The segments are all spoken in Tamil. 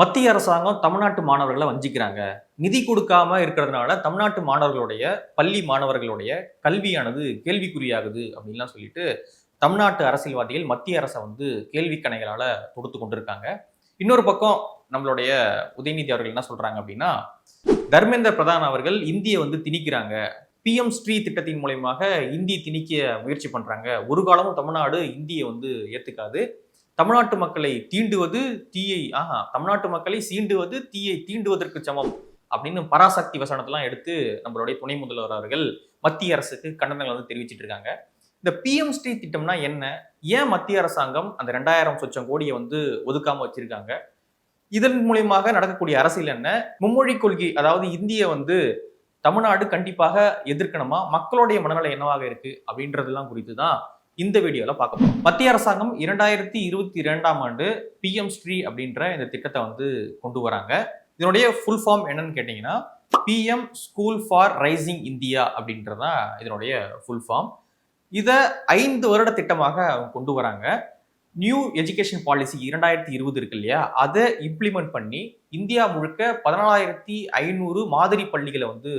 மத்திய அரசாங்கம் தமிழ்நாட்டு மாணவர்களை வஞ்சிக்கிறாங்க. நிதி கொடுக்காம இருக்கிறதுனால தமிழ்நாட்டு மாணவர்களுடைய பள்ளி மாணவர்களுடைய கல்வியானது கேள்விக்குறியாகுது அப்படின்லாம் சொல்லிட்டு தமிழ்நாட்டு அரசியல்வாதிகள் மத்திய அரசை வந்து கேள்வி கணைகளால தொடுத்து கொண்டிருக்காங்க. இன்னொரு பக்கம் நம்மளுடைய உதயநிதி அவர்கள் என்ன சொல்றாங்க அப்படின்னா தர்மேந்திர பிரதான் அவர்கள் இந்தியை வந்து திணிக்கிறாங்க. பிஎம் ஸ்ரீ திட்டத்தின் மூலயமாக இந்தி திணிக்க முயற்சி பண்றாங்க. ஒரு காலமும் தமிழ்நாடு இந்தியை வந்து ஏத்துக்காது. தமிழ்நாட்டு மக்களை தீண்டுவது தீயை ஆஹா தமிழ்நாட்டு மக்களை சீண்டுவது தீயை தீண்டுவதற்கு சமம் அப்படின்னு பராசக்தி வசனத்தெல்லாம் எடுத்து நம்மளுடைய துணை முதல்வர் அவர்கள் மத்திய அரசுக்கு கண்டனங்கள் வந்து தெரிவிச்சிட்டு இருக்காங்க. இந்த பிஎம் ஸ்ரீ திட்டம்னா என்ன? ஏன் மத்திய அரசாங்கம் அந்த ரெண்டாயிரம் சொச்சம் கோடியை வந்து ஒதுக்காம வச்சிருக்காங்க? இதன் மூலியமாக நடக்கக்கூடிய அரசியல் என்ன? மும்மொழி கொள்கை அதாவது இந்திய வந்து தமிழ்நாடு கண்டிப்பாக எதிர்க்கணுமா? மக்களுடைய மனநிலை என்னவாக இருக்கு? அப்படின்றதெல்லாம் குறித்து தான் இந்த வீடியோவில் பார்க்க போகிறோம் மத்திய அரசாங்கம் இரண்டாயிரத்தி இருபத்தி இரண்டாம் ஆண்டு பிஎம் ஸ்ரீ அப்படின்ற இந்த திட்டத்தை வந்து கொண்டு வராங்க. இதனுடைய ஃபுல் ஃபார்ம் என்னன்னு கேட்டிங்கன்னா PM school for rising India அப்படின்றதான் இதனுடைய ஃபுல் ஃபார்ம் இதை ஐந்து வருட திட்டமாக அவங்க கொண்டு வராங்க. நியூ எஜுகேஷன் பாலிசி இரண்டாயிரத்தி இருபது இருக்கு இல்லையா? அதை இம்ப்ளிமெண்ட் பண்ணி இந்தியா முழுக்க பதினாலாயிரத்தி ஐநூறு மாதிரி பள்ளிகளை வந்து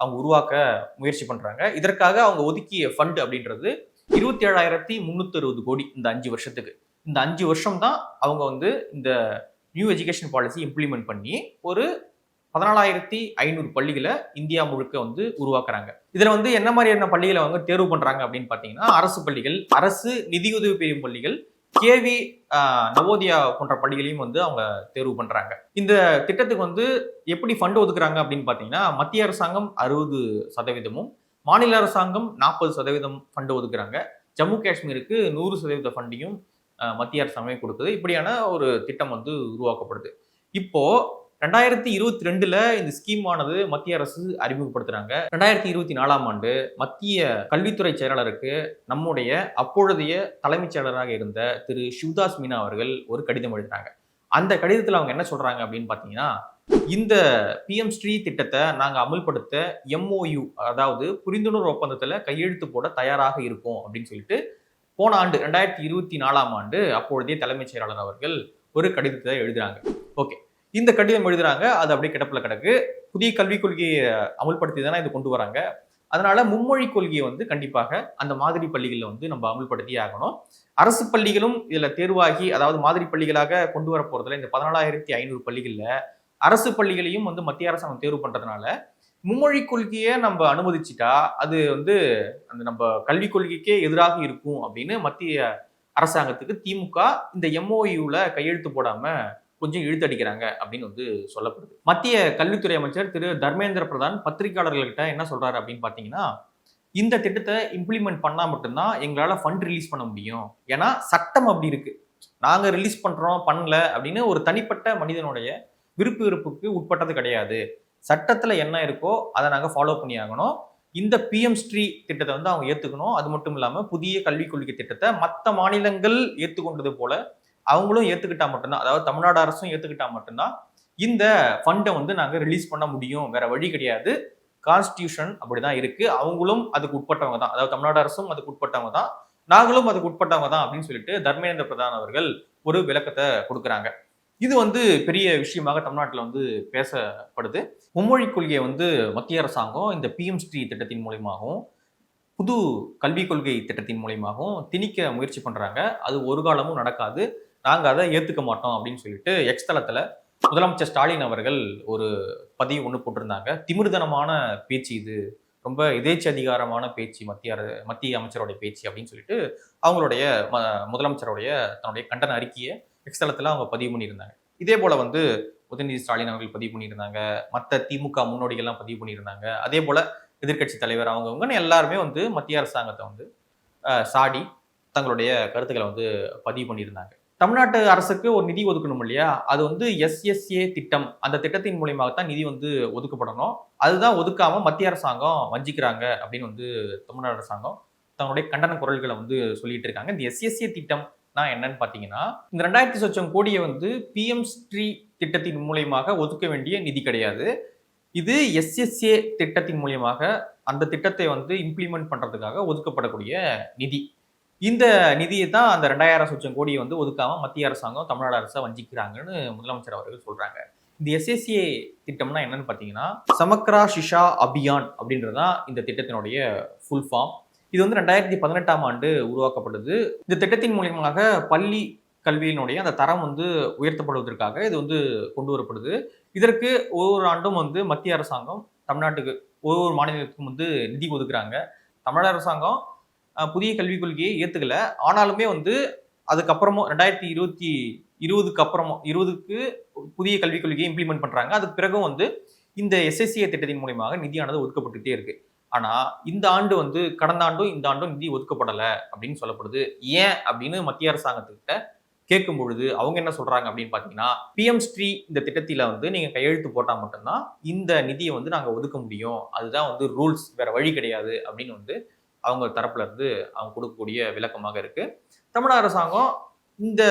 அவங்க உருவாக்க முயற்சி பண்ணுறாங்க இதற்காக அவங்க ஒதுக்கிய ஃபண்ட் அப்படின்றது இருபத்தி ஏழாயிரத்தி முந்நூற்றி அறுபது கோடி இந்த அஞ்சு வருஷத்துக்கு. இந்த அஞ்சு வருஷம் தான் அவங்க வந்து இந்த நியூ எஜுகேஷன் பாலிசி இம்ப்ளிமெண்ட் பண்ணி ஒரு பதினாலாயிரத்தி ஐநூறு பள்ளிகளை இந்தியா முழுக்க வந்து உருவாக்குறாங்க. இதுல வந்து என்ன மாதிரியான பள்ளிகளை அவங்க தேர்வு பண்றாங்க அப்படின்னு பாத்தீங்கன்னா அரசு பள்ளிகள் அரசு நிதியுதவி பெறும் பள்ளிகள் கேவி நவோதியா போன்ற பள்ளிகளையும் வந்து அவங்க தேர்வு பண்றாங்க. இந்த திட்டத்துக்கு வந்து எப்படி ஃபண்ட் ஒதுக்குறாங்க அப்படின்னு பாத்தீங்கன்னா மத்திய அரசாங்கம் அறுபது சதவீதமும் மாநில அரசாங்கம் நாற்பது சதவீதம் ஃபண்டு ஒதுக்குறாங்க. ஜம்மு காஷ்மீருக்கு நூறு சதவீத ஃபண்டையும் மத்திய அரசாங்கமே கொடுக்குது. இப்படியான ஒரு திட்டம் வந்து உருவாக்கப்படுது. இப்போ ரெண்டாயிரத்தி இருபத்தி ரெண்டுல இந்த ஸ்கீமானது மத்திய அரசு அறிமுகப்படுத்துறாங்க. ரெண்டாயிரத்தி இருபத்தி நாலாம் ஆண்டு மத்திய கல்வித்துறை செயலாளருக்கு நம்முடைய அப்பொழுதைய தலைமைச் செயலராக இருந்த திரு சிவ்தாஸ் மீனா அவர்கள் ஒரு கடிதம் எழுதுறாங்க. அந்த கடிதத்தில் அவங்க என்ன சொல்றாங்க அப்படின்னு பார்த்தீங்கன்னா இந்த பிஎம் ஸ்ரீ திட்டத்தை நாங்கள் அமல்படுத்த எம்ஓயு அதாவது புரிந்துணர்வு ஒப்பந்தத்தில் கையெழுத்து போட தயாராக இருக்கும் அப்படின்னு சொல்லிட்டு போன ஆண்டு ரெண்டாயிரத்தி இருபத்தி நாலாம் ஆண்டு அப்பொழுதே தலைமைச் செயலாளர் அவர்கள் ஒரு கடிதத்தை எழுதுறாங்க. ஓகே. இந்த கடிதம் எழுதுறாங்க அது அப்படியே கிடப்பில் கிடக்கு. புதிய கல்விக் கொள்கையை அமல்படுத்தி தானே இது கொண்டு வராங்க. அதனால மும்மொழி கொள்கையை வந்து கண்டிப்பாக அந்த மாதிரி பள்ளிகளில் வந்து நம்ம அமல்படுத்தி ஆகணும். அரசு பள்ளிகளும் இதில் தேர்வாகி அதாவது மாதிரி பள்ளிகளாக கொண்டு வர போகிறதுல இந்த பதினாலாயிரத்தி ஐநூறு பள்ளிகளில் அரசு பள்ளிகளையும் வந்து மத்திய அரசாங்கம் தேர்வு பண்ணுறதுனால மும்மொழி கொள்கையை நம்ம அனுமதிச்சிட்டா அது வந்து அந்த நம்ம கல்விக் கொள்கைக்கே எதிராக இருக்கும் அப்படின்னு மத்திய அரசாங்கத்துக்கு திமுக இந்த எம்ஓயூவில் கையெழுத்து போடாமல் கொஞ்சம் இழுத்தடிக்கிறாங்க அப்படின்னு வந்து சொல்லப்படுது. மத்திய கல்வித்துறை அமைச்சர் திரு தர்மேந்திர பிரதான் பத்திரிகையாளர்கள்கிட்ட என்ன சொல்கிறாரு அப்படின்னு பார்த்தீங்கன்னா இந்த திட்டத்தை இம்ப்ளிமெண்ட் பண்ணால் மட்டும்தான் எங்களால் ஃபண்ட் ரிலீஸ் பண்ண முடியும். ஏன்னா சட்டம் அப்படி இருக்குது நாங்கள் ரிலீஸ் பண்ணுறோம் பண்ணல அப்படின்னு ஒரு தனிப்பட்ட மனிதனுடைய விருப்பு விருப்புக்கு உட்பட்டது கிடையாது. சட்டத்தில் என்ன இருக்கோ அதை நாங்கள் ஃபாலோ பண்ணி ஆகணும் இந்த பிஎம் ஸ்ரீ திட்டத்தை வந்து அவங்க ஏற்றுக்கணும் அது மட்டும் இல்லாமல் புதிய கல்விக் கொள்கை திட்டத்தை மற்ற மாநிலங்கள் ஏற்றுக்கொண்டது போல அவங்களும் ஏற்றுக்கிட்டா மட்டும்தான். அதாவது தமிழ்நாடு அரசும் ஏற்றுக்கிட்டா மட்டும்தான் இந்த ஃபண்டை வந்து நாங்கள் ரிலீஸ் பண்ண முடியும். வேற வழி கிடையாது. கான்ஸ்டியூஷன் அப்படிதான் இருக்கு. அவங்களும் அதுக்கு உட்பட்டவங்க தான். அதாவது தமிழ்நாடு அரசும் அதுக்கு உட்பட்டவங்க தான். நாங்களும் அதுக்கு உட்பட்டவங்க தான் அப்படின்னு சொல்லிட்டு தர்மேந்திர பிரதான் அவர்கள் ஒரு விளக்கத்தை கொடுக்குறாங்க. இது வந்து பெரிய விஷயமாக தமிழ்நாட்டில் வந்து பேசப்படுது. மும்மொழி கொள்கையை வந்து மத்திய அரசாங்கம் இந்த பிஎம் ஸ்ரீ திட்டத்தின் மூலியமாகவும் புது கல்விக் கொள்கை திட்டத்தின் மூலியமாகவும் திணிக்க முயற்சி பண்ணுறாங்க அது ஒரு காலமும் நடக்காது. நாங்கள் அதை ஏற்றுக்க மாட்டோம் அப்படின்னு சொல்லிட்டு எக்ஸ் தளத்தில் முதலமைச்சர் ஸ்டாலின் அவர்கள் ஒரு பதிவு ஒன்று போட்டிருந்தாங்க. திமிர்தனமான பேச்சு இது. ரொம்ப எதேச்ச அதிகாரமான பேச்சு மத்திய அர- மத்திய அமைச்சருடைய பேச்சு அப்படின்னு சொல்லிட்டு அவங்களுடைய ம- முதலமைச்சருடைய தன்னுடைய கண்டன அறிக்கையை எக்ஸ் தளத்தில் அவங்க பதிவு பண்ணியிருந்தாங்க. இதே போல் வந்து உதயநிதி ஸ்டாலின் அவர்கள் பதிவு பண்ணியிருந்தாங்க. மற்ற திமுக முன்னோடிகள்லாம் பதிவு பண்ணியிருந்தாங்க. அதே போல் எதிர்க்கட்சி தலைவர் அவங்கவுங்கன்னு எல்லாருமே வந்து மத்திய அரசாங்கத்தை வந்து சாடி தங்களுடைய கருத்துக்களை வந்து பதிவு பண்ணியிருந்தாங்க. தமிழ்நாட்டு அரசுக்கு ஒரு நிதி ஒதுக்கணும் இல்லையா? அது வந்து எஸ்எஸ்ஏ திட்டம். அந்த திட்டத்தின் மூலியமாக தான் நிதி வந்து ஒதுக்கப்படணும். அதுதான் ஒதுக்காம மத்திய அரசாங்கம் வஞ்சிக்கிறாங்க அப்படின்னு வந்து தமிழ்நாடு அரசாங்கம் தங்களுடைய கண்டன குரல்களை வந்து சொல்லிட்டு இருக்காங்க. இந்த எஸ்எஸ்ஏ திட்டம் நான் என்னன்னு பார்த்தீங்கன்னா இந்த ரெண்டாயிரத்தி சொச்சம் கோடியை வந்து பிஎம் ஸ்ரீ திட்டத்தின் மூலியமாக ஒதுக்க வேண்டிய நிதி கிடையாது. இது எஸ்எஸ்ஏ திட்டத்தின் மூலியமாக அந்த திட்டத்தை வந்து இம்ப்ளிமெண்ட் பண்ணுறதுக்காக ஒதுக்கப்படக்கூடிய நிதி. இந்த நிதியை தான் அந்த ரெண்டாயிரம் சொச்சம் கோடியை வந்து ஒதுக்காமல் மத்திய அரசாங்கம் தமிழ்நாடு அரசை வஞ்சிக்கிறாங்கன்னு முதலமைச்சர் அவர்கள் சொல்கிறாங்க இந்த எஸ்எஸ்ஏ திட்டம்னா என்னன்னு பார்த்தீங்கன்னா சமக்ரா ஷிஷா அபியான் அப்படின்றது தான் இந்த திட்டத்தினுடைய ஃபுல் ஃபார்ம் இது வந்து ரெண்டாயிரத்தி பதினெட்டாம் ஆண்டு உருவாக்கப்பட்டது. இந்த திட்டத்தின் மூலியமாக பள்ளி கல்வியினுடைய அந்த தரம் வந்து உயர்த்தப்படுவதற்காக இது வந்து கொண்டு வரப்படுது. இதற்கு ஒவ்வொரு ஆண்டும் வந்து மத்திய அரசாங்கம் தமிழ்நாட்டுக்கு ஒவ்வொரு மாநிலத்துக்கும் வந்து நிதி ஒதுக்குறாங்க. தமிழக அரசாங்கம் புதிய கல்விக் கொள்கையை ஏற்றுக்கல ஆனாலுமே வந்து அதுக்கப்புறமும் ரெண்டாயிரத்தி இருபத்தி இருபதுக்கு அப்புறமும் இருபதுக்கு புதிய கல்விக் கொள்கையை இம்ப்ளிமெண்ட் பண்ணுறாங்க அதுக்கு பிறகும் வந்து இந்த எஸ்எஸ்சிஏ திட்டத்தின் மூலியமாக நிதியானது ஒதுக்கப்பட்டுகிட்டே இருக்குது ஆனால் இந்த ஆண்டு வந்து கடந்த ஆண்டும் இந்த ஆண்டும் நிதி ஒதுக்கப்படலை அப்படின்னு சொல்லப்படுது. ஏன் அப்படின்னு மத்திய அரசாங்கத்துக்கிட்ட கேட்கும் பொழுது அவங்க என்ன சொல்றாங்க அப்படின்னு பார்த்தீங்கன்னா பிஎம் ஸ்ரீ இந்த திட்டத்தில் வந்து நீங்கள் கையெழுத்து போட்டால் மட்டும்தான் இந்த நிதியை வந்து நாங்கள் ஒதுக்க முடியும். அதுதான் வந்து ரூல்ஸ் வேற வழி கிடையாது அப்படின்னு வந்து அவங்க தரப்புல இருந்து அவங்க கொடுக்கக்கூடிய விளக்கமாக இருக்கு. தமிழக அரசாங்கம் இந்த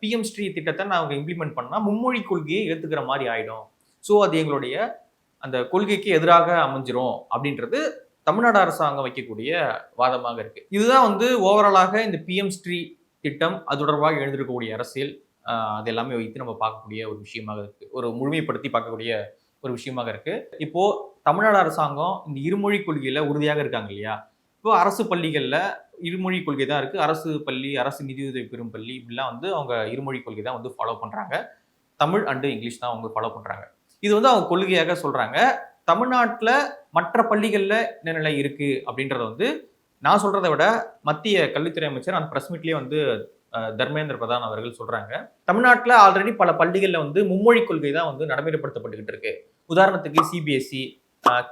பிஎம் ஸ்ரீ திட்டத்தை நாங்கள் இம்ப்ளிமெண்ட் பண்ணால் மும்மொழி கொள்கையை ஏத்துக்கிற மாதிரி ஆயிடும். ஸோ அது எங்களுடைய அந்த கொள்கைக்கு எதிராக அமைஞ்சிரும் அப்படின்றது தமிழ்நாடு அரசாங்கம் வைக்கக்கூடிய வாதமாக இருக்கு. இதுதான் வந்து ஓவராலாக இந்த பிஎம் ஸ்ரீ திட்டம் அது தொடர்பாக எழுந்திருக்கக்கூடிய அரசியல் அது எல்லாமே வைத்து நம்ம பார்க்கக்கூடிய ஒரு விஷயமாக இருக்கு. ஒரு முழுமைப்படுத்தி பார்க்கக்கூடிய ஒரு விஷயமாக இருக்கு. இப்போ தமிழ்நாடு அரசாங்கம் இந்த இருமொழி கொள்கையில உறுதியாக இருக்காங்க இல்லையா? இப்போ அரசு பள்ளிகளில் இருமொழி கொள்கை தான் இருக்கு. அரசு பள்ளி அரசு நிதியுதவி பெறும் பள்ளி இப்படிலாம் வந்து அவங்க இருமொழி கொள்கை தான் வந்து ஃபாலோ பண்றாங்க. தமிழ் அண்டு இங்கிலீஷ் தான் அவங்க ஃபாலோ பண்றாங்க. இது வந்து அவங்க கொள்கையாக சொல்கிறாங்க தமிழ்நாட்டில் மற்ற பள்ளிகளில் என்ன நிலை இருக்குது அப்படின்றத வந்து நான் சொல்கிறத விட மத்திய கல்வித்துறை அமைச்சர் அந்த ப்ரெஸ் மீட்லேயே வந்து தர்மேந்திர பிரதான் அவர்கள் சொல்கிறாங்க தமிழ்நாட்டில் ஆல்ரெடி பல பள்ளிகளில் வந்து மும்மொழி கொள்கை தான் வந்து நடைமுறைப்படுத்தப்பட்டுக்கிட்டு இருக்கு. உதாரணத்துக்கு சிபிஎஸ்சி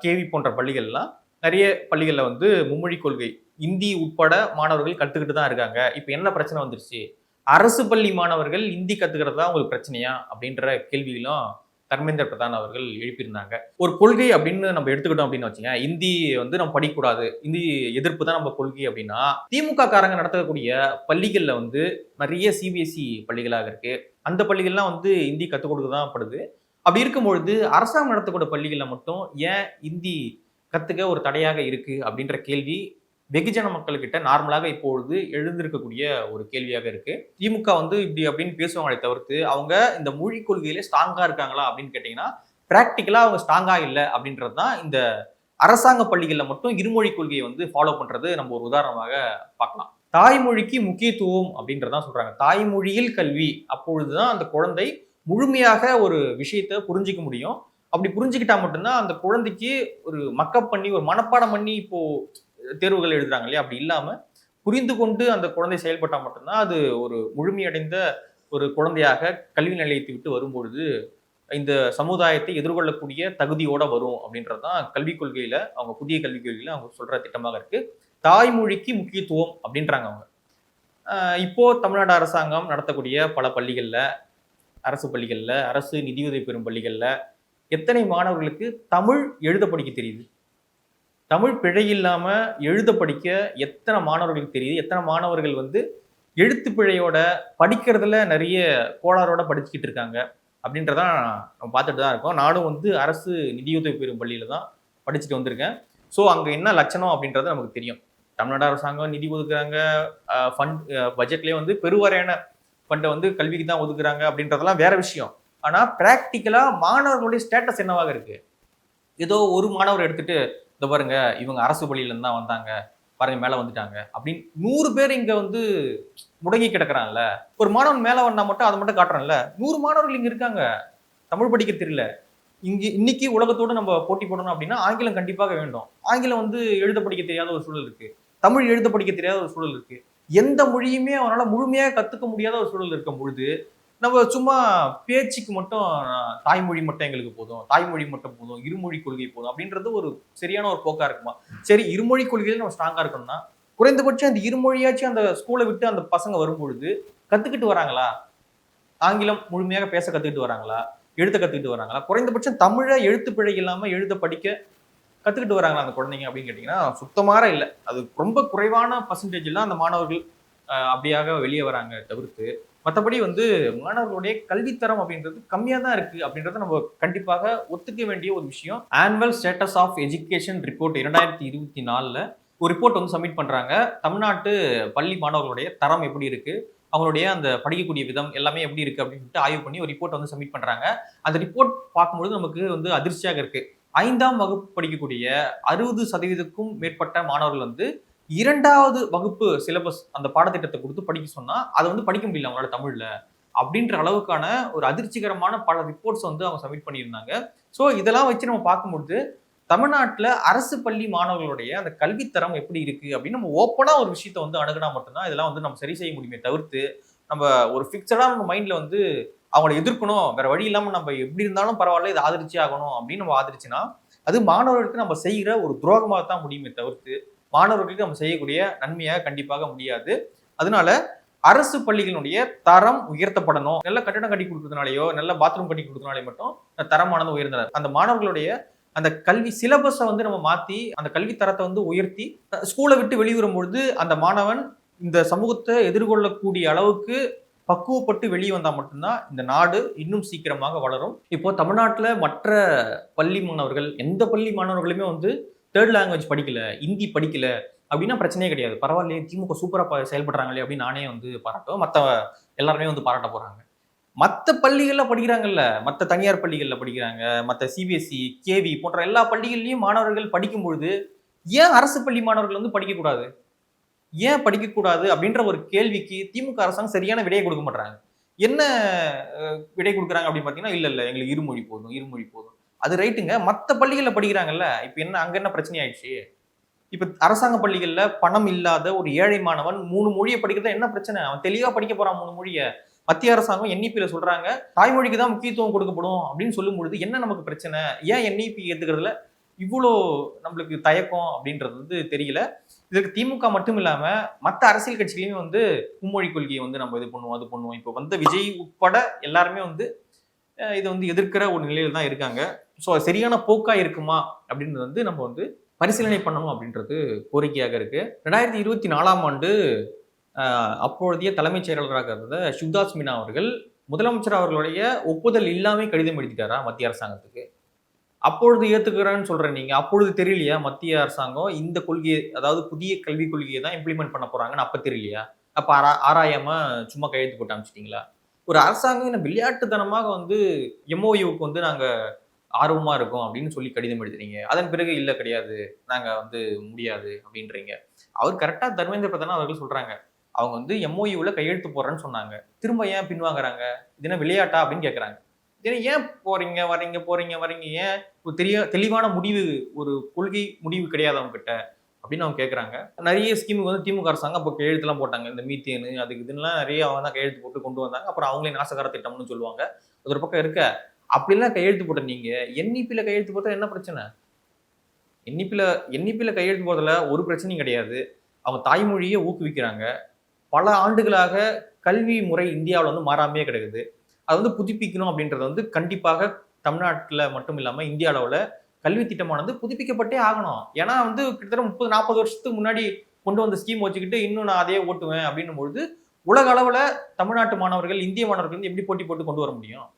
கேவி போன்ற பள்ளிகள்லாம் நிறைய பள்ளிகளில் வந்து மும்மொழி கொள்கை இந்தி உட்பட மாணவர்கள் கற்றுக்கிட்டு தான் இருக்காங்க. இப்போ என்ன பிரச்சனை வந்துருச்சு? அரசு பள்ளி மாணவர்கள் இந்தி கற்றுக்கிறது தான் உங்களுக்கு பிரச்சனையா? அப்படின்ற கேள்விகளும் தர்மேந்திர பிரதான் அவர்கள் எழுப்பியிருந்தாங்க. ஒரு கொள்கை அப்படின்னு நம்ம எடுத்துக்கிட்டோம் அப்படின்னு வச்சுங்க இந்தி வந்து நம்ம படிக்கக்கூடாது. இந்தி எதிர்ப்பு தான் நம்ம கொள்கை அப்படின்னா திமுக காரங்க நடத்தக்கூடிய பள்ளிகளில் வந்து நிறைய சிபிஎஸ்இ பள்ளிகளாக இருக்கு. அந்த பள்ளிகள்லாம் வந்து இந்தி கற்றுக் கொடுக்க தான் படுது அப்படி இருக்கும்பொழுது அரசாங்கம் நடத்தக்கூடிய பள்ளிகளில் மட்டும் ஏன் இந்தி கற்றுக்க ஒரு தடையாக இருக்குது அப்படின்ற கேள்வி வெகுஜன மக்கள்கிட்ட நார்மலாக இப்பொழுது எழுந்திருக்கக்கூடிய ஒரு கேள்வியாக இருக்கு. திமுக வந்து இப்படி அப்படின்னு பேசுவாங்களே தவிர்த்து அவங்க இந்த மொழி கொள்கையில ஸ்ட்ராங்கா இருக்காங்களா அப்படின்னு கேட்டீங்கன்னா பிராக்டிக்கலா அவங்க ஸ்ட்ராங்கா இல்லை அப்படின்றது தான் இந்த அரசாங்க பள்ளிகளில் மட்டும் இருமொழி கொள்கையை வந்து ஃபாலோ பண்றது நம்ம ஒரு உதாரணமாக பார்க்கலாம். தாய்மொழிக்கு முக்கியத்துவம் அப்படின்றதான் சொல்றாங்க. தாய்மொழியில் கல்வி அப்பொழுதுதான் அந்த குழந்தை முழுமையாக ஒரு விஷயத்தை புரிஞ்சிக்க முடியும். அப்படி புரிஞ்சுக்கிட்டா மட்டும்தான் அந்த குழந்தைக்கு ஒரு மக்கப் பண்ணி ஒரு மனப்பாடம் பண்ணி இப்போ தேர்வுகள் எழுதுறாங்க இல்லையா? அப்படி இல்லாம புரிந்து கொண்டு அந்த குழந்தை செயல்பட்டா மட்டும்தான் அது ஒரு முழுமையடைந்த ஒரு குழந்தையாக கல்வி நிலையத்தை விட்டு வரும்பொழுது இந்த சமுதாயத்தை எதிர்கொள்ளக்கூடிய தகுதியோட வரும் அப்படின்றது தான் கல்விக் கொள்கையில அவங்க புதிய கல்விக் கொள்கையில அவங்க சொல்ற திட்டமாக இருக்கு. தாய்மொழிக்கு முக்கியத்துவம் அப்படின்றாங்க அவங்க. இப்போ தமிழ்நாடு அரசாங்கம் நடத்தக்கூடிய பல பள்ளிகளில் அரசு பள்ளிகளில் அரசு நிதியுதவி பெறும் பள்ளிகளில் எத்தனை மாணவர்களுக்கு தமிழ் எழுத படிக்க தெரியுது? தமிழ் பிழை இல்லாமல் எழுத படிக்க எத்தனை மாணவர்களுக்கு தெரியுது? எத்தனை மாணவர்கள் வந்து எழுத்து பிழையோட படிக்கிறதுல நிறைய கோளாறோட படிச்சுக்கிட்டு இருக்காங்க? அப்படின்றதான் நம்ம பார்த்துட்டு தான் இருக்கோம். நானும் வந்து அரசு நிதியுதவி பெறும் பள்ளியில் தான் படிச்சுட்டு வந்திருக்கேன். ஸோ அங்கே என்ன லட்சணம் அப்படின்றது நமக்கு தெரியும். தமிழ்நாடு அரசாங்கம் நிதி ஒதுக்குறாங்க. ஃபண்ட் பட்ஜெட்லேயே வந்து பெருவரையான ஃபண்டை வந்து கல்விக்கு தான் ஒதுக்குறாங்க அப்படின்றதெல்லாம் வேற விஷயம். ஆனால் ப்ராக்டிக்கலாக மாணவர்களுடைய ஸ்டேட்டஸ் என்னவாக இருக்குது ஏதோ ஒரு மாணவர் எடுத்துட்டு இந்த பாருங்க இவங்க அரசு பள்ளியில தான் வந்தாங்க. பாருங்க மேலே வந்துட்டாங்க. அப்படின்னு நூறு பேர் இங்கே வந்து முடங்கி கிடக்குறான்ல ஒரு மாணவன் மேலே வந்தால் மட்டும் அதை மட்டும் காட்டுறான்ல. நூறு மாணவர்கள் இங்கே இருக்காங்க. தமிழ் படிக்க தெரியல. இங்கே இன்னைக்கு உலகத்தோடு நம்ம போட்டி போடணும் அப்படின்னா ஆங்கிலம் கண்டிப்பாக வேண்டும். ஆங்கிலம் வந்து எழுத படிக்க தெரியாத ஒரு சூழல் இருக்கு. தமிழ் எழுத படிக்க தெரியாத ஒரு சூழல் இருக்கு. எந்த மொழியுமே அவனால் முழுமையாக கற்றுக்க முடியாத ஒரு சூழல் இருக்கும் பொழுது நம்ம சும்மா பேச்சுக்கு மட்டும் தாய்மொழி மட்டும் எங்களுக்கு போதும் தாய்மொழி மட்டும் போதும் இருமொழி கொள்கை போதும் அப்படின்றது ஒரு சரியான ஒரு போக்கா இருக்குமா? சரி இருமொழி கொள்கையில நம்ம ஸ்ட்ராங்கா இருக்கணும்னா குறைந்தபட்சம் அந்த இருமொழியாச்சும் அந்த ஸ்கூலை விட்டு அந்த பசங்க வரும்பொழுது கத்துக்கிட்டு வராங்களா? ஆங்கிலம் முழுமையாக பேச கத்துக்கிட்டு வராங்களா? எழுத கத்துக்கிட்டு வராங்களா? குறைந்தபட்சம் தமிழை எழுத்து பிழை இல்லாம எழுத படிக்க கத்துக்கிட்டு வராங்களா அந்த குழந்தைங்க அப்படின்னு கேட்டீங்கன்னா சுத்தமாக இல்லை. அது ரொம்ப குறைவான பர்சன்டேஜ் தான் அந்த மாணவர்கள் அப்படியாக வெளியே வராங்க தவிர்த்து. மற்றபடி வந்து மாணவர்களுடைய கல்வித்தரம் அப்படின்றது கம்மியாக தான் இருக்குது அப்படின்றத நம்ம கண்டிப்பாக ஒத்துக்க வேண்டிய ஒரு விஷயம். Annual status of education report இரண்டாயிரத்தி இருபத்தி நாலில் ஒரு ரிப்போர்ட் வந்து சப்மிட் பண்ணுறாங்க தமிழ்நாட்டு பள்ளி மாணவர்களுடைய தரம் எப்படி இருக்குது அவங்களுடைய அந்த படிக்கக்கூடிய விதம் எல்லாமே எப்படி இருக்குது அப்படின்னு சொல்லிட்டு ஆய்வு பண்ணி ஒரு ரிப்போர்ட் வந்து சப்மிட் பண்ணுறாங்க அந்த ரிப்போர்ட் பார்க்கும்பொழுது நமக்கு வந்து அதிர்ச்சியாக இருக்குது ஐந்தாம் வகுப்பு படிக்கக்கூடிய அறுபது சதவீதத்துக்கும் மேற்பட்ட மாணவர்கள் வந்து இரண்டாவது வகுப்பு சிலபஸ் அந்த பாடத்திட்டத்தை கொடுத்து படிக்க சொன்னா அதை வந்து படிக்க முடியல அவங்களால தமிழ்ல. அப்படின்ற அளவுக்கான ஒரு அதிர்ச்சிகரமான பல ரிப்போர்ட்ஸ் வந்து அவங்க சப்மிட் பண்ணியிருந்தாங்க. ஸோ இதெல்லாம் வச்சு நம்ம பார்க்கும்பொழுது தமிழ்நாட்டில் அரசு பள்ளி மாணவர்களுடைய அந்த கல்வித்தரம் எப்படி இருக்கு? அப்படின்னு நம்ம ஓப்பனாக ஒரு விஷயத்த வந்து அணுகுனா மட்டும்தான் இதெல்லாம் வந்து நம்ம சரி செய்ய முடியுமே தவிர்த்து நம்ம ஒரு ஃபிக்ஸடாக நம்ம மைண்டில் வந்து அவங்கள எதிர்க்கணும். வேற வழி இல்லாமல் நம்ம எப்படி இருந்தாலும் பரவாயில்ல இதை ஆதரிச்சு ஆகணும் அப்படின்னு நம்ம ஆதரிச்சுனா அது மாணவர்களுக்கு நம்ம செய்கிற ஒரு துரோகமாக தான் முடியுமே தவிர்த்து மாணவர்களுக்கு நம்ம செய்யக்கூடிய நன்மையாக கண்டிப்பாக முடியாது. அதனால அரசு பள்ளிகளுடைய தரம் உயர்த்தப்படணும். நல்ல கட்டடம் கட்டி கொடுக்கறதுனாலயோ நல்ல பாத்ரூம் கட்டி கொடுக்கறதுனாலே மட்டும் தரமானது உயர்ந்தனர். அந்த மாணவர்களுடைய அந்த கல்வி சிலபஸை வந்து நம்ம மாத்தி அந்த கல்வி தரத்தை வந்து உயர்த்தி ஸ்கூலை விட்டு வெளிவரும் பொழுது அந்த மாணவன் இந்த சமூகத்தை எதிர்கொள்ளக்கூடிய அளவுக்கு பக்குவப்பட்டு வெளியே வந்தால் மட்டும்தான் இந்த நாடு இன்னும் சீக்கிரமாக வளரும். இப்போ தமிழ்நாட்டில் மற்ற பள்ளி மாணவர்கள் எந்த பள்ளி மாணவர்களுமே வந்து தேர்ட் லாங்குவேஜ் படிக்கல ஹிந்தி படிக்கல அப்படின்னா பிரச்சனையே கிடையாது. பரவாயில்லையே திமுக சூப்பராக செயல்படுறாங்களே அப்படின்னு நானே வந்து பாராட்டுவேன் மற்ற எல்லாருமே வந்து பாராட்ட போகிறாங்க மற்ற பள்ளிகளில் படிக்கிறாங்கல்ல மற்ற தனியார் பள்ளிகளில் படிக்கிறாங்க மற்ற சிபிஎஸ்சி கேவி போன்ற எல்லா பள்ளிகள்லையும் மாணவர்கள் படிக்கும் பொழுது ஏன் அரசு பள்ளி மாணவர்கள் வந்து படிக்கக்கூடாது ஏன் படிக்கக்கூடாது அப்படின்ற ஒரு கேள்விக்கு திமுக அரசாங்கம் சரியான விடையை கொடுக்க மாட்டாங்க என்ன விடை கொடுக்குறாங்க அப்படின்னு பார்த்தீங்கன்னா இல்லை இல்லை எங்களுக்கு இருமொழி போதும் இருமொழி போதும். அது ரைட்டுங்க மற்ற பள்ளிகளில் படிக்கிறாங்கல்ல இப்போ என்ன அங்கே என்ன பிரச்சனை ஆயிடுச்சு இப்போ அரசாங்க பள்ளிகளில் பணம் இல்லாத ஒரு ஏழை மாணவன் மூணு மொழியை படிக்கிறது என்ன பிரச்சனை? அவன் தெளிவாக படிக்க போகிறான் மூணு மொழியை. மத்திய அரசாங்கம் என்இபியில் சொல்கிறாங்க தாய்மொழிக்கு தான் முக்கியத்துவம் கொடுக்கப்படும் அப்படின்னு சொல்லும் பொழுது என்ன நமக்கு பிரச்சனை? ஏன் என்இபி எடுத்துக்கிறதுல இவ்வளோ நம்மளுக்கு தயக்கம் அப்படின்றது வந்து தெரியல. இதுக்கு திமுக மட்டும் இல்லாமல் மற்ற அரசியல் கட்சிகளையுமே வந்து மும்மொழி கொள்கையை வந்து நம்ம இது பண்ணுவோம் அது பண்ணுவோம். இப்போ வந்து விஜய் உட்பட எல்லாருமே வந்து இதை வந்து எதிர்க்கிற ஒரு நிலையில் தான் இருக்காங்க. ஸோ சரியான போக்கா இருக்குமா அப்படின்றது வந்து நம்ம வந்து பரிசீலனை பண்ணணும் அப்படின்றது கோரிக்கையாக இருக்கு. ரெண்டாயிரத்தி இருபத்தி நாலாம் ஆண்டு அப்பொழுதைய தலைமைச் செயலாளராக இருந்த சிவ்தாஸ் மீனா அவர்கள் முதலமைச்சர் அவர்களுடைய ஒப்புதல் இல்லாமல் கடிதம் எழுதிட்டாரா மத்திய அரசாங்கத்துக்கு. அப்பொழுது ஏற்றுக்கிறான்னு சொல்கிறேன் நீங்கள் அப்பொழுது தெரியலையா மத்திய அரசாங்கம் இந்த கொள்கையை அதாவது புதிய கல்விக் கொள்கையை தான் இம்ப்ளிமெண்ட் பண்ண போகிறாங்கன்னு அப்போ தெரியலையா? அப்போ ஆரா ஆராயாமல் சும்மா கையெழுத்து போட்டு அமிச்சிட்டீங்களா ஒரு அரசாங்கம் என்ன விளையாட்டுத்தனமாக வந்து எம்ஓயுக்கு வந்து நாங்கள் ஆர்வமாக இருக்கும் அப்படின்னு சொல்லி கடிதம் எழுதுறீங்க. அதன் பிறகு இல்லை கிடையாது. நாங்கள் வந்து முடியாது. அப்படின்றீங்க. அவர் கரெக்டாக தர்மேந்திர பிரதான் அவர்கள் சொல்கிறாங்க அவங்க வந்து எம்ஓயூவில் கையெழுத்து போடுறேன்னு சொன்னாங்க. திரும்ப ஏன் பின்வாங்குறாங்க இது விளையாட்டா? அப்படின்னு கேட்குறாங்க இது ஏன் போகிறீங்க வரீங்க போகிறீங்க வரீங்க? ஏன் ஒரு தெரிய தெளிவான முடிவு ஒரு கொள்கை முடிவு கிடையாது அவங்ககிட்ட? அப்படின்னு அவங்க கேட்குறாங்க நிறைய ஸ்கீமுக்கு வந்து திமுக அரசாங்கம் அப்போ கையெழுத்துலாம் போட்டாங்க. இந்த மீத்தேனு அதுக்கு இதுலாம் நிறைய அவங்க தான் கையெழுத்து போட்டு கொண்டு வந்தாங்க. அப்புறம் அவங்களே நாசகார திட்டம்னு சொல்லுவாங்க. ஒரு பக்கம் இருக்க? அப்படிலாம் கையெழுத்து போட்ட நீங்க என்இபியில் கையெழுத்து போட்டால் என்ன பிரச்சனை? என்இபியில் என்இபியில் கையெழுத்து போடுறதுல ஒரு பிரச்சனையும் கிடையாது. அவங்க தாய்மொழியை ஊக்குவிக்கிறாங்க. பல ஆண்டுகளாக கல்வி முறை இந்தியாவில் வந்து மாறாமையே கிடக்குது. அது வந்து புதுப்பிக்கணும் அப்படின்றது வந்து கண்டிப்பாக தமிழ்நாட்டில் மட்டும் இல்லாமல் இந்திய அளவில் கல்வி திட்டமானது புதுப்பிக்கப்பட்டே ஆகணும். ஏன்னா வந்து கிட்டத்தட்ட முப்பது நாற்பது வருஷத்துக்கு முன்னாடி கொண்டு வந்த ஸ்கீம் வச்சுக்கிட்டு இன்னும் நான் அதே ஓட்டுவேன் அப்படின்னும் பொழுது உலக அளவில் தமிழ்நாட்டு மாணவர்கள் இந்திய மாணவர்கள் வந்து எப்படி போட்டி போட்டு கொண்டு வர முடியும்?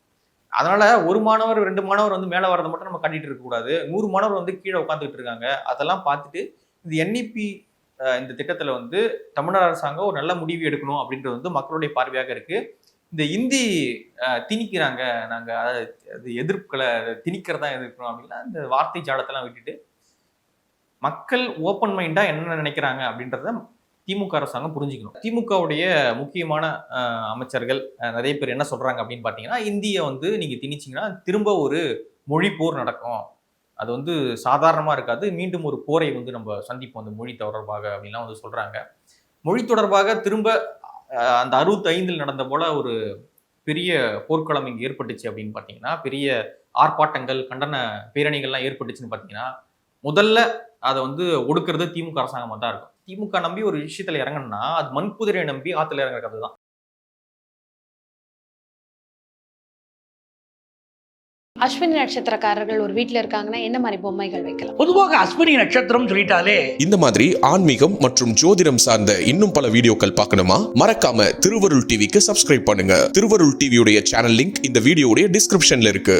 அதனால ஒரு மாணவர் ரெண்டு மாணவர் வந்து மேலே வரதை மட்டும் நம்ம காட்டிட்டு இருக்கக்கூடாது நூறு மாணவர் வந்து கீழே உட்காந்துக்கிட்டு இருக்காங்க. அதெல்லாம் பார்த்துட்டு இந்த என்இபி இந்த திட்டத்தில் வந்து தமிழ்நாடு அரசாங்கம் ஒரு நல்ல முடிவு எடுக்கணும் அப்படின்றது வந்து மக்களுடைய பார்வையாக இருக்கு. இந்த இந்தி திணிக்கிறாங்க. நாங்கள் அதாவது அது எதிர்ப்புகளை திணிக்கிறதா எதிர்க்கிறோம் அப்படின்னா இந்த வார்த்தை ஜாலத்தெல்லாம் விட்டுட்டு மக்கள் ஓப்பன் மைண்டாக என்ன நினைக்கிறாங்க அப்படின்றத திமுக அரசாங்கம் புரிஞ்சுக்கணும். திமுகவுடைய முக்கியமான அமைச்சர்கள் நிறைய பேர் என்ன சொல்றாங்க அப்படின்னு பார்த்தீங்கன்னா இந்தியை வந்து நீங்க திணிச்சிங்கன்னா திரும்ப ஒரு மொழி போர் நடக்கும். அது வந்து சாதாரணமாக இருக்காது. மீண்டும் ஒரு போரை வந்து நம்ம சந்திப்போம். அந்த மொழி தொடர்பாக அப்படின்லாம் வந்து சொல்கிறாங்க மொழி தொடர்பாக திரும்ப அந்த அறுபத்தைந்தில் நடந்த போல ஒரு பெரிய போர்க்களம் இங்கே ஏற்பட்டுச்சு அப்படின்னு பார்த்தீங்கன்னா பெரிய ஆர்ப்பாட்டங்கள் கண்டன பேரணிகள்லாம் ஏற்பட்டுச்சுன்னு பார்த்தீங்கன்னா முதல்ல அதை வந்து ஒடுக்கிறது திமுக அரசாங்கமாக தான் இருக்கும். திமுக நம்பி ஒரு விஷயத்துல இறங்கணும்னா அது மண்குதிரையை நம்பி ஆத்துல இறங்குற கதை தான். அஸ்வினி நட்சத்திரக்காரர்கள் ஒரு வீட்ல இருக்காங்கன்னா என்ன மாதிரி பொம்மைகள் வைக்கலாம்? பொதுவாக அஸ்வினி நட்சத்திரம் சொல்லிட்டாலே இந்த மாதிரி ஆன்மீகம் மற்றும் ஜோதிடம் சார்ந்த இன்னும் பல வீடியோக்கள் பார்க்கணுமா? மறக்காம திருவருள் டிவிக்கு சப்ஸ்கிரைப் பண்ணுங்க. திருவருள் டிவியுடைய சேனல் லிங்க் இந்த வீடியோடைய டிஸ்கிரிப்ஷன்ல இருக்கு.